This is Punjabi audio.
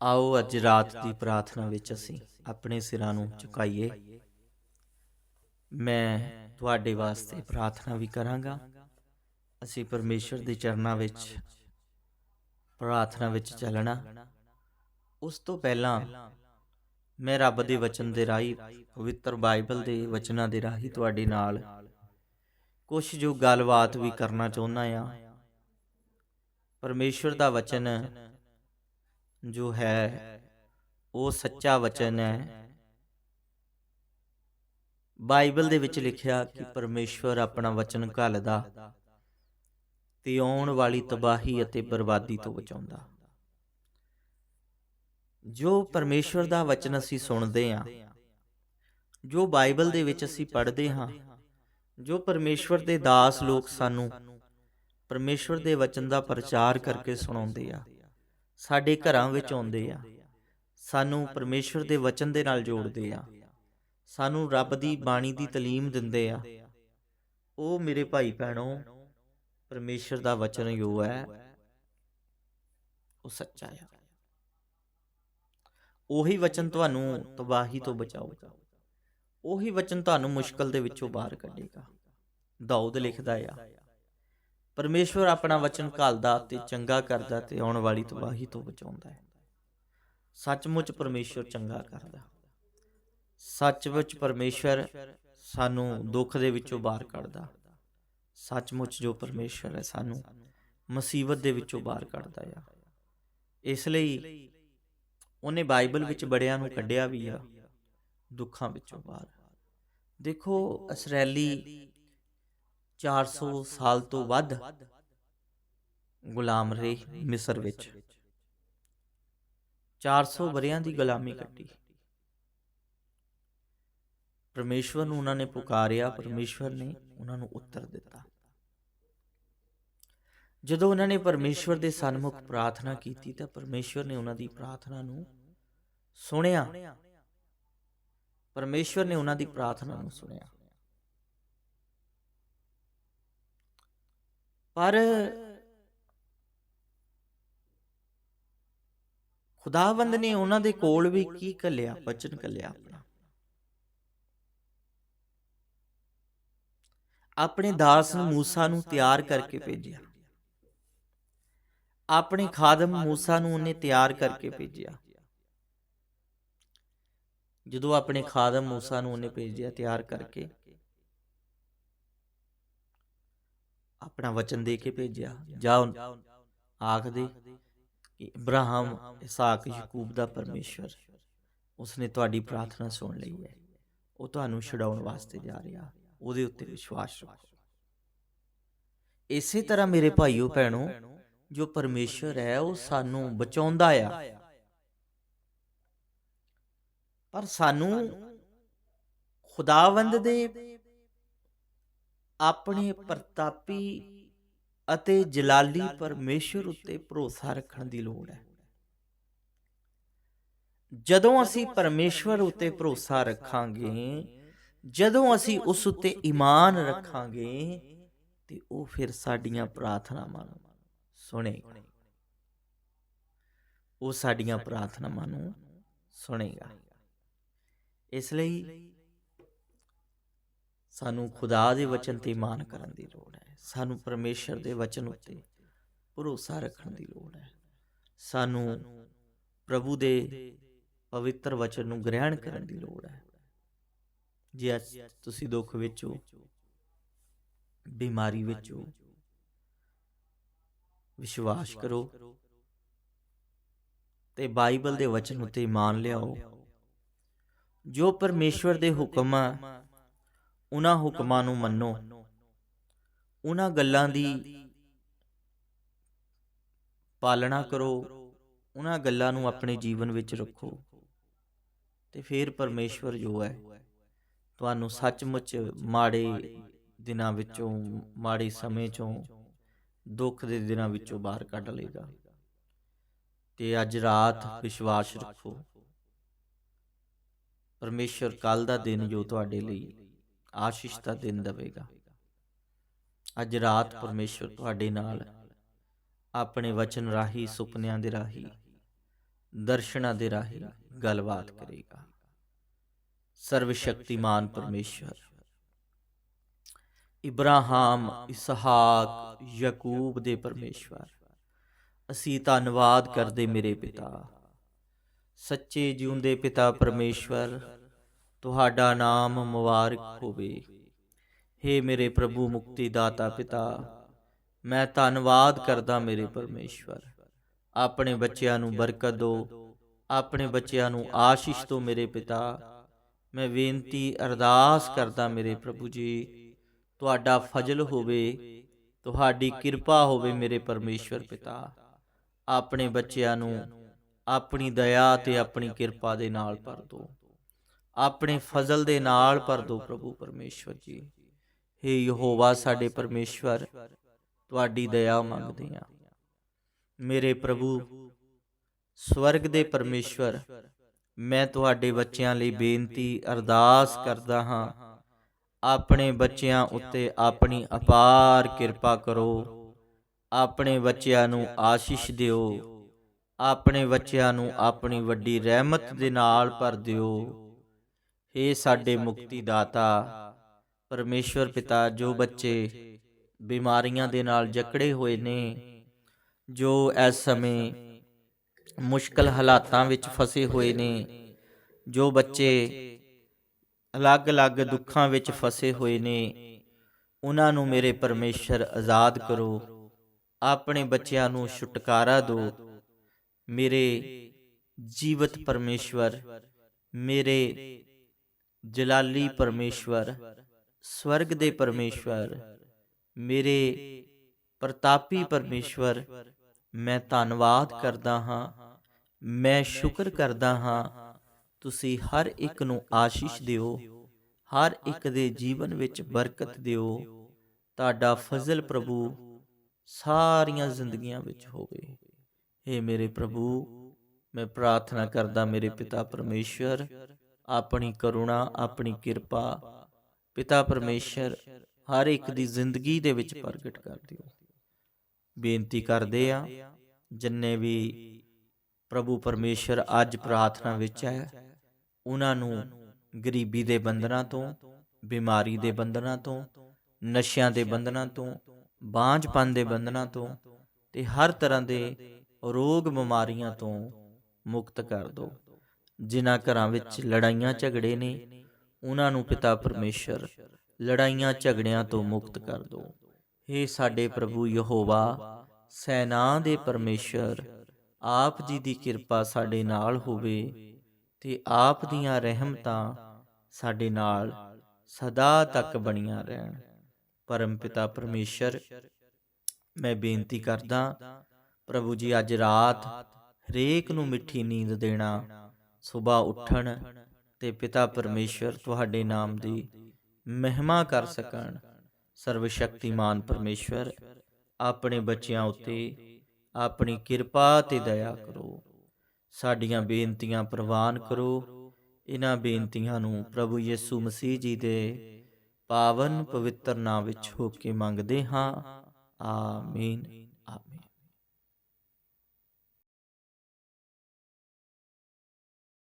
ਆਓ ਅੱਜ ਰਾਤ ਦੀ ਪ੍ਰਾਰਥਨਾ ਵਿੱਚ ਅਸੀਂ ਆਪਣੇ ਸਿਰਾਂ ਨੂੰ ਝੁਕਾਈਏ। ਮੈਂ ਤੁਹਾਡੇ ਵਾਸਤੇ ਪ੍ਰਾਰਥਨਾ ਵੀ ਕਰਾਂਗਾ। ਅਸੀਂ ਪਰਮੇਸ਼ਰ ਦੇ ਚਰਨਾਂ ਵਿੱਚ ਪ੍ਰਾਰਥਨਾ ਵਿੱਚ ਚੱਲਣਾ। ਉਸ ਤੋਂ ਪਹਿਲਾਂ ਮੈਂ ਰੱਬ ਦੇ ਵਚਨ ਦੇ ਰਾਹੀਂ, ਪਵਿੱਤਰ ਬਾਈਬਲ ਦੇ ਵਚਨਾਂ ਦੇ ਰਾਹੀਂ ਤੁਹਾਡੇ ਨਾਲ ਕੁਝ ਜੋ ਗੱਲਬਾਤ ਵੀ ਕਰਨਾ ਚਾਹੁੰਦਾ ਆ ਪਰਮੇਸ਼ਰ ਦਾ ਵਚਨ ਜੋ ਹੈ, ਉਹ ਸੱਚਾ ਵਚਨ ਹੈ। ਬਾਈਬਲ ਦੇ ਵਿੱਚ ਲਿਖਿਆ ਕਿ ਪਰਮੇਸ਼ਵਰ ਆਪਣਾ ਵਚਨ ਘੱਲਦਾ ਤੇ ਆਉਣ ਵਾਲੀ ਤਬਾਹੀ ਅਤੇ ਬਰਬਾਦੀ ਤੋਂ ਬਚਾਉਂਦਾ। ਜੋ ਪਰਮੇਸ਼ਵਰ ਦਾ ਵਚਨ ਅਸੀਂ ਸੁਣਦੇ ਹਾਂ, ਜੋ ਬਾਈਬਲ ਦੇ ਵਿੱਚ ਅਸੀਂ ਪੜ੍ਹਦੇ ਹਾਂ, ਜੋ ਪਰਮੇਸ਼ਵਰ ਦੇ ਦਾਸ ਲੋਕ ਸਾਨੂੰ ਪਰਮੇਸ਼ਵਰ ਦੇ ਵਚਨ ਦਾ ਪ੍ਰਚਾਰ ਕਰਕੇ ਸੁਣਾਉਂਦੇ ਆ ਸਾਡੇ ਘਰਾਂ ਵਿੱਚ ਆਉਂਦੇ ਆ। ਸਾਨੂੰ ਪਰਮੇਸ਼ਵਰ ਦੇ ਵਚਨ ਦੇ ਨਾਲ ਜੋੜਦੇ ਆ। ਸਾਨੂੰ ਰੱਬ ਦੀ ਬਾਣੀ ਦੀ ਤਾਲੀਮ ਦਿੰਦੇ ਆ। ਉਹ ਮੇਰੇ ਭਾਈ ਭੈਣੋ ਪਰਮੇਸ਼ਰ ਦਾ ਵਚਨ ਜੋ ਹੈ ਉਹ ਸੱਚਾ ਆ। ਉਹੀ ਵਚਨ ਤੁਹਾਨੂੰ ਤਬਾਹੀ ਤੋਂ ਬਚਾਊਗਾ। ਉਹੀ ਵਚਨ ਤੁਹਾਨੂੰ ਮੁਸ਼ਕਲ ਦੇ ਵਿੱਚੋਂ ਬਾਹਰ ਕੱਢੇਗਾ। ਦਾਊਦ ਲਿਖਦਾ ਆ। ਪਰਮੇਸ਼ਵਰ ਆਪਣਾ ਵਚਨ ਘਾਲਦਾ ਤੇ ਚੰਗਾ ਕਰਦਾ ਤੇ ਆਉਣ ਵਾਲੀ ਤਬਾਹੀ ਤੋਂ ਬਚਾਉਂਦਾ ਹੈ। ਸੱਚਮੁੱਚ ਪਰਮੇਸ਼ਵਰ ਚੰਗਾ ਕਰਦਾ। ਸੱਚਮੁੱਚ ਪਰਮੇਸ਼ਵਰ ਸਾਨੂੰ ਦੁੱਖ ਦੇ ਵਿੱਚੋਂ ਬਾਹਰ ਕੱਢਦਾ। ਸੱਚਮੁੱਚ ਜੋ ਪਰਮੇਸ਼ਵਰ ਹੈ ਸਾਨੂੰ ਮੁਸੀਬਤ ਦੇ ਵਿੱਚੋਂ ਬਾਹਰ ਕੱਢਦਾ ਆ। ਇਸ ਲਈ ਉਹਨੇ ਬਾਈਬਲ ਵਿੱਚ ਬੜਿਆਂ ਨੂੰ ਕੱਢਿਆ ਵੀ ਆ, ਦੁੱਖਾਂ ਵਿੱਚੋਂ ਬਾਹਰ। ਦੇਖੋ ਅਸਰੈਲੀ 400 ਸਾਲ ਤੋਂ ਵੱਧ ਗੁਲਾਮ ਰਹੇ ਮਿਸਰ ਵਿੱਚ। 400 ਵਰਿਆਂ ਦੀ ਗੁਲਾਮੀ ਕੱਟੀ। ਪਰਮੇਸ਼ਵਰ ਨੂੰ ਉਹਨਾਂ ਨੇ ਪੁਕਾਰਿਆ, ਪਰਮੇਸ਼ਵਰ ਨੇ ਉਹਨਾਂ ਨੂੰ ਉੱਤਰ ਦਿੱਤਾ। ਜਦੋਂ ਉਹਨਾਂ ਨੇ ਪਰਮੇਸ਼ਵਰ ਦੇ ਸਨਮੁਖ ਪ੍ਰਾਰਥਨਾ ਕੀਤੀ, ਤਾਂ ਪਰਮੇਸ਼ਵਰ ਨੇ ਉਹਨਾਂ ਦੀ ਪ੍ਰਾਰਥਨਾ ਨੂੰ ਸੁਣਿਆ। ਪਰਮੇਸ਼ਵਰ ਨੇ ਉਹਨਾਂ ਦੀ ਪ੍ਰਾਰਥਨਾ ਨੂੰ ਸੁਣਿਆ। ਪਰ ਖੁਦਾਵੰਦ ਨੇ ਉਹਨਾਂ ਦੇ ਕੋਲ ਵੀ ਕੀ ਕੱਲਿਆ ਬਚਨ ਕੱਲਿਆ ਆਪਣਾ। ਆਪਣੇ ਦਾਸ ਨੂੰ ਮੂਸਾ ਨੂੰ ਤਿਆਰ ਕਰਕੇ ਭੇਜਿਆ। ਆਪਣੇ ਖਾਦਮ ਮੂਸਾ ਨੂੰ ਉਹਨੇ ਤਿਆਰ ਕਰਕੇ ਭੇਜਿਆ। ਜਦੋਂ ਆਪਣੇ ਖਾਦਮ ਮੂਸਾ ਨੂੰ ਉਹਨੇ ਭੇਜਿਆ ਤਿਆਰ ਕਰਕੇ ਆਪਣਾ ਵਚਨ ਦੇ ਕੇ ਭੇਜਿਆ। ਜਾ ਆਖ ਕਿ ਇਬਰਾਹਿਮ, ਇਸਾਕ, ਯਾਕੂਬ ਦਾ ਪਰਮੇਸ਼ਵਰ, ਉਸਨੇ ਤੁਹਾਡੀ ਪ੍ਰਾਰਥਨਾ ਸੁਣ ਲਈ ਹੈ। ਉਹ ਤੁਹਾਨੂੰ ਛਡਾਉਣ ਵਾਸਤੇ ਜਾ ਰਿਹਾ। ਉਹਦੇ ਉੱਤੇ ਵਿਸ਼ਵਾਸ ਰੱਖੋ। ਇਸੇ ਤਰ੍ਹਾਂ ਮੇਰੇ ਭਾਈਓ, ਭੈਣੋ, ਜੋ ਪਰਮੇਸ਼ਵਰ ਹੈ, ਉਹ ਸਾਨੂੰ ਬਚਾਉਂਦਾ ਆ। ਪਰ ਸਾਨੂੰ ਖੁਦਾਵੰਦ ਦੇ ਆਪਣੇ ਪ੍ਰਤਾਪੀ ਅਤੇ ਜਲਾਲੀ ਪਰਮੇਸ਼ਵਰ ਉੱਤੇ ਭਰੋਸਾ ਰੱਖਣ ਦੀ ਲੋੜ ਹੈ। ਜਦੋਂ ਅਸੀਂ ਪਰਮੇਸ਼ਵਰ ਉੱਤੇ ਭਰੋਸਾ ਰੱਖਾਂਗੇ ਜਦੋਂ ਅਸੀਂ ਉਸ ਉੱਤੇ ਈਮਾਨ ਰੱਖਾਂਗੇ ਤੇ ਉਹ ਫਿਰ ਸਾਡੀਆਂ ਪ੍ਰਾਰਥਨਾਵਾਂ ਨੂੰ ਸੁਣੇਗਾ। ਉਹ ਸਾਡੀਆਂ ਪ੍ਰਾਰਥਨਾਵਾਂ ਨੂੰ ਸੁਣੇਗਾ। ਇਸ ਲਈ ਸਾਨੂੰ ਖੁਦਾ ਦੇ ਵਚਨ ਤੇ ਇਮਾਨ ਕਰਨ ਦੀ ਲੋੜ ਹੈ। ਸਾਨੂੰ ਪਰਮੇਸ਼ਰ ਦੇ ਵਚਨ ਉੱਤੇ ਭਰੋਸਾ ਰੱਖਣ ਦੀ ਲੋੜ ਹੈ। ਸਾਨੂੰ ਪ੍ਰਭੂ ਦੇ ਪਵਿੱਤਰ ਵਚਨ ਨੂੰ ਗ੍ਰਹਿਣ ਕਰਨ ਦੀ ਲੋੜ ਹੈ। ਜੇ ਤੁਸੀਂ ਦੁੱਖ ਵਿੱਚ ਹੋ, ਬਿਮਾਰੀ ਵਿੱਚ ਹੋ, ਵਿਸ਼ਵਾਸ ਕਰੋ ਤੇ ਬਾਈਬਲ ਦੇ ਵਚਨ ਉੱਤੇ ਇਮਾਨ ਲਿਆਓ। ਜੋ ਪਰਮੇਸ਼ਵਰ ਦੇ ਹੁਕਮਾਂ ਉਹਨਾਂ ਹੁਕਮਾਂ ਨੂੰ ਮੰਨੋ। ਉਹਨਾਂ ਗੱਲਾਂ ਦੀ ਪਾਲਣਾ ਕਰੋ। ਉਹਨਾਂ ਗੱਲਾਂ ਨੂੰ ਆਪਣੇ ਜੀਵਨ ਵਿੱਚ ਰੱਖੋ। ਤੇ ਫਿਰ ਪਰਮੇਸ਼ਵਰ ਜੋ ਹੈ, ਤੁਹਾਨੂੰ ਸੱਚਮੁੱਚ ਮਾੜੇ ਦਿਨਾਂ ਵਿੱਚੋਂ, ਮਾੜੇ ਸਮੇਂ ਚੋਂ, ਦੁੱਖ ਦੇ ਦਿਨਾਂ ਵਿੱਚੋਂ ਬਾਹਰ ਕੱਢ ਲੇਗਾ ਤੇ ਅੱਜ ਰਾਤ ਵਿਸ਼ਵਾਸ ਰੱਖੋ। ਪਰਮੇਸ਼ਰ ਕੱਲ ਦਾ ਦਿਨ ਜੋ ਤੁਹਾਡੇ ਲਈ ਆਸ਼ੀਸ਼ ਦਾ ਦਿਨ ਦੇਵੇਗਾ। ਅੱਜ ਰਾਤ ਪਰਮੇਸ਼ਰ ਤੁਹਾਡੇ ਨਾਲ ਆਪਣੇ ਵਚਨ ਰਾਹੀ, ਸੁਪਨਿਆਂ ਦੇ ਰਾਹੀ, ਦਰਸ਼ਨਾਂ ਦੇ ਰਾਹੀਂ ਗੱਲਬਾਤ ਕਰੇਗਾ। ਸਰਵ ਸ਼ਕਤੀਮਾਨ ਪਰਮੇਸ਼ਵਰ, ਇਬਰਾਹਿਮ, ਇਸਹਾਕ, ਯਾਕੂਬ ਦੇ ਪਰਮੇਸ਼ਵਰ, ਅਸੀਂ ਧੰਨਵਾਦ ਕਰਦੇ ਮੇਰੇ ਪਿਤਾ। ਸੱਚੇ ਜਿਉਂਦੇ ਪਿਤਾ ਪਰਮੇਸ਼ਵਰ ਤੁਹਾਡਾ ਨਾਮ ਮੁਬਾਰਕ ਹੋਵੇ। हे ਮੇਰੇ ਪ੍ਰਭੂ ਮੁਕਤੀ ਦਾਤਾ ਪਿਤਾ, ਮੈਂ ਧੰਨਵਾਦ ਕਰਦਾ ਮੇਰੇ ਪਰਮੇਸ਼ਵਰ। ਆਪਣੇ ਬੱਚਿਆਂ ਨੂੰ ਬਰਕਤ ਦਿਓ ਆਪਣੇ ਬੱਚਿਆਂ ਨੂੰ ਆਸ਼ੀਸ਼ ਦਿਓ ਮੇਰੇ ਪਿਤਾ। ਮੈਂ ਬੇਨਤੀ ਅਰਦਾਸ ਕਰਦਾ ਮੇਰੇ ਪ੍ਰਭੂ ਜੀ, ਤੁਹਾਡਾ ਫਜ਼ਲ ਹੋਵੇ, ਤੁਹਾਡੀ ਕਿਰਪਾ ਹੋਵੇ ਮੇਰੇ ਪਰਮੇਸ਼ਵਰ ਪਿਤਾ। ਆਪਣੇ ਬੱਚਿਆਂ ਨੂੰ ਆਪਣੀ ਦਇਆ ਤੇ ਆਪਣੀ ਕਿਰਪਾ ਦੇ ਨਾਲ ਭਰ ਦਿਓ ਆਪਣੇ ਫਜ਼ਲ ਦੇ ਨਾਲ ਭਰ ਦਿਓ ਪ੍ਰਭੂ ਪਰਮੇਸ਼ਵਰ ਜੀ। ਹੇ ਯਹੋਵਾ, ਸਾਡੇ ਪਰਮੇਸ਼ਵਰ, ਤੁਹਾਡੀ ਦਇਆ ਮੰਗਦੇ ਹਾਂ। ਮੇਰੇ ਪ੍ਰਭੂ, ਸਵਰਗ ਦੇ ਪਰਮੇਸ਼ਵਰ, ਮੈਂ ਤੁਹਾਡੇ ਬੱਚਿਆਂ ਲਈ ਬੇਨਤੀ ਅਰਦਾਸ ਕਰਦਾ ਹਾਂ। ਆਪਣੇ ਬੱਚਿਆਂ ਉੱਤੇ ਆਪਣੀ ਅਪਾਰ ਕਿਰਪਾ ਕਰੋ। ਆਪਣੇ ਬੱਚਿਆਂ ਨੂੰ ਆਸ਼ੀਸ਼ ਦਿਓ। ਆਪਣੇ ਬੱਚਿਆਂ ਨੂੰ ਆਪਣੀ ਵੱਡੀ ਰਹਿਮਤ ਦੇ ਨਾਲ ਭਰ ਦਿਓ। ਇਹ ਸਾਡੇ ਮੁਕਤੀ ਦਾਤਾ ਪਰਮੇਸ਼ਵਰ ਪਿਤਾ, ਜੋ ਬੱਚੇ ਬਿਮਾਰੀਆਂ ਦੇ ਨਾਲ ਜਕੜੇ ਹੋਏ ਨੇ, ਜੋ ਇਸ ਸਮੇਂ ਮੁਸ਼ਕਲ ਹਾਲਾਤਾਂ ਵਿੱਚ ਫਸੇ ਹੋਏ ਨੇ, ਜੋ ਬੱਚੇ ਅਲੱਗ-ਅਲੱਗ ਦੁੱਖਾਂ ਵਿੱਚ ਫਸੇ ਹੋਏ ਨੇ, ਉਹਨਾਂ ਨੂੰ ਮੇਰੇ ਪਰਮੇਸ਼ਰ ਆਜ਼ਾਦ ਕਰੋ, ਆਪਣੇ ਬੱਚਿਆਂ ਨੂੰ ਛੁਟਕਾਰਾ ਦਿਓ, ਮੇਰੇ ਜੀਵਤ ਪਰਮੇਸ਼ਵਰ, ਮੇਰੇ ਜਲਾਲੀ ਪਰਮੇਸ਼ਵਰ, ਸਵਰਗ ਦੇ ਪਰਮੇਸ਼ਵਰ, ਮੇਰੇ ਪ੍ਰਤਾਪੀ ਪਰਮੇਸ਼ਵਰ, ਮੈਂ ਧੰਨਵਾਦ ਕਰਦਾ ਹਾਂ, ਮੈਂ ਸ਼ੁਕਰ ਕਰਦਾ ਹਾਂ, ਤੁਸੀਂ ਹਰ ਇੱਕ ਨੂੰ ਆਸ਼ੀਸ਼ ਦਿਓ, ਹਰ ਇੱਕ ਦੇ ਜੀਵਨ ਵਿੱਚ ਬਰਕਤ ਦਿਓ, ਤੁਹਾਡਾ ਫਜ਼ਲ ਪ੍ਰਭੂ ਸਾਰੀਆਂ ਜ਼ਿੰਦਗੀਆਂ ਵਿੱਚ ਹੋਵੇ। ਏ ਮੇਰੇ ਪ੍ਰਭੂ, ਮੈਂ ਪ੍ਰਾਰਥਨਾ ਕਰਦਾ ਮੇਰੇ ਪਿਤਾ ਪਰਮੇਸ਼ਵਰ ਆਪਣੀ ਕਰੁਣਾ, ਆਪਣੀ ਕਿਰਪਾ, ਪਿਤਾ ਪਰਮੇਸ਼ਰ ਹਰ ਇੱਕ ਦੀ ਜ਼ਿੰਦਗੀ ਦੇ ਵਿੱਚ ਪ੍ਰਗਟ ਕਰ ਦਿਓ। ਬੇਨਤੀ ਕਰਦੇ ਆ ਜਿੰਨੇ ਵੀ ਪ੍ਰਭੂ ਪਰਮੇਸ਼ਰ ਅੱਜ ਪ੍ਰਾਰਥਨਾ ਵਿੱਚ ਹੈ, ਉਹਨਾਂ ਨੂੰ ਗਰੀਬੀ ਦੇ ਬੰਧਨਾਂ ਤੋਂ, ਬਿਮਾਰੀ ਦੇ ਬੰਧਨਾਂ ਤੋਂ, ਨਸ਼ਿਆਂ ਦੇ ਬੰਧਨਾਂ ਤੋਂ ਬਾਂਝਪਨ ਦੇ ਬੰਧਨਾਂ ਤੋਂ ਤੇ ਹਰ ਤਰ੍ਹਾਂ ਦੇ ਰੋਗ ਬਿਮਾਰੀਆਂ ਤੋਂ ਮੁਕਤ ਕਰ ਦਿਓ। ਜਿਨ੍ਹਾਂ ਘਰਾਂ ਵਿੱਚ ਲੜਾਈਆਂ ਝਗੜੇ ਨੇ, ਉਹਨਾਂ ਨੂੰ ਪਿਤਾ ਪਰਮੇਸ਼ਰ, ਲੜਾਈਆਂ ਝਗੜਿਆਂ ਤੋਂ ਮੁਕਤ ਕਰ ਦਿਓ हे ਸਾਡੇ ਪ੍ਰਭੂ ਯਹੋਵਾ, ਸੈਨਾ ਦੇ ਪਰਮੇਸ਼ਰ, ਆਪ ਜੀ ਦੀ ਕਿਰਪਾ ਸਾਡੇ ਨਾਲ ਹੋਵੇ ਤੇ ਆਪ ਦੀਆਂ ਰਹਿਮਤਾਂ ਸਾਡੇ ਨਾਲ ਸਦਾ ਤੱਕ ਬਣੀਆਂ ਰਹਿਣ। ਪਰਮ ਪਿਤਾ ਪਰਮੇਸ਼ਰ, ਮੈਂ ਬੇਨਤੀ ਕਰਦਾ, ਪ੍ਰਭੂ ਜੀ ਅੱਜ ਰਾਤ ਹਰੇਕ ਨੂੰ ਮਿੱਠੀ ਨੀਂਦ ਦੇਣਾ ਸਵੇਰ ਉੱਠਣ ਤੇ ਪਿਤਾ ਪਰਮੇਸ਼ਰ ਤੁਹਾਡੇ ਨਾਮ ਦੀ ਮਹਿਮਾ ਕਰ ਸਕਣ। ਸਰਵ ਸ਼ਕਤੀਮਾਨ ਪਰਮੇਸ਼ਰ ਆਪਣੇ ਬੱਚਿਆਂ ਉੱਤੇ ਆਪਣੀ ਕਿਰਪਾ ਤੇ ਦਇਆ ਕਰੋ। ਸਾਡੀਆਂ ਬੇਨਤੀਆਂ ਪ੍ਰਵਾਨ ਕਰੋ। ਇਹਨਾਂ ਬੇਨਤੀਆਂ ਨੂੰ ਪ੍ਰਭੂ ਯਿਸੂ ਮਸੀਹ ਜੀ ਦੇ ਪਾਵਨ ਪਵਿੱਤਰ ਨਾਮ ਵਿੱਚ ਹੋ ਕੇ ਮੰਗਦੇ ਹਾਂ। ਆਮੀਨ।